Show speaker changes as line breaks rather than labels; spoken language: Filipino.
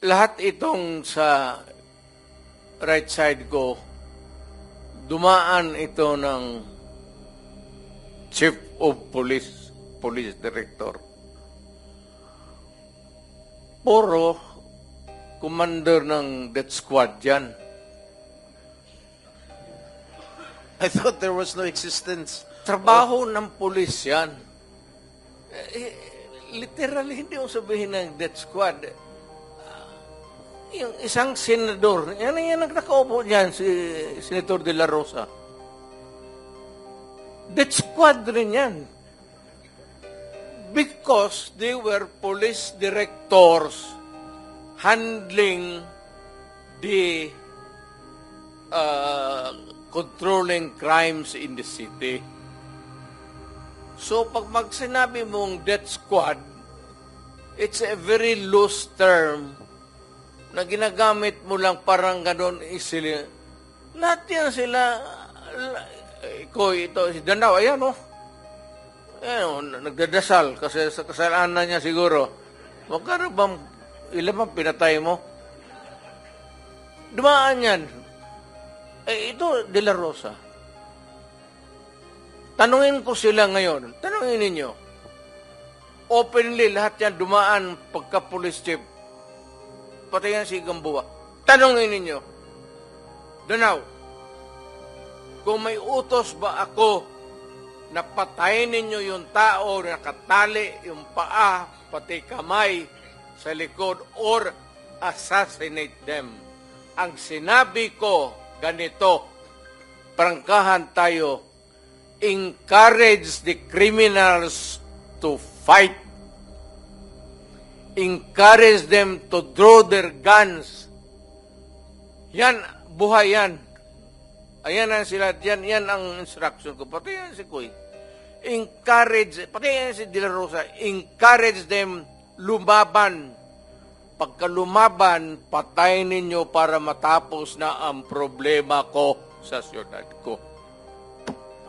lahat itong sa right side ko, dumaan ito ng Chief of Police, Police Director. Puro commander ng death squad yan.
I thought there was no existence.
Trabaho ng pulis yan. Eh, literally, hindi mo sabihin ng death squad. Yung isang senador, yan yan ang nakaupo dyan, si Senator De La Rosa. Death squad rin yan. Because they were police directors handling the uh, controlling crimes in the city. So, pag mag sinabi mong death squad, it's a very loose term na ginagamit mo lang parang ganon isili. Lahat yan sila, la- ko ito, si Dandaw, ayan o. Ayan o, nagdadasal kasi sa kasalanan niya siguro. Magkano bang, ilan bang pinatay mo? Dumaan yan. Eh, ito, De La Rosa. Tanungin ko sila ngayon. Tanungin ninyo. Openly, lahat yan dumaan pagka police chief. Pati yan si Gamboa. Tanungin ninyo. Danaw, kung may utos ba ako na patayin ninyo yung tao na nakatali yung paa, pati kamay sa likod, or assassinate them. Ang sinabi ko, ganito, prangkahan tayo, encourage the criminals to fight. Encourage them to draw their guns. Yan, buhay yan. Ayan ang sila, yan, yan ang instruction ko. Pati yan si Kuy. Encourage, pati yan si De Rosa, encourage them lumaban. Pagka lumaban, patayin ninyo para matapos na ang problema ko sa syudad ko.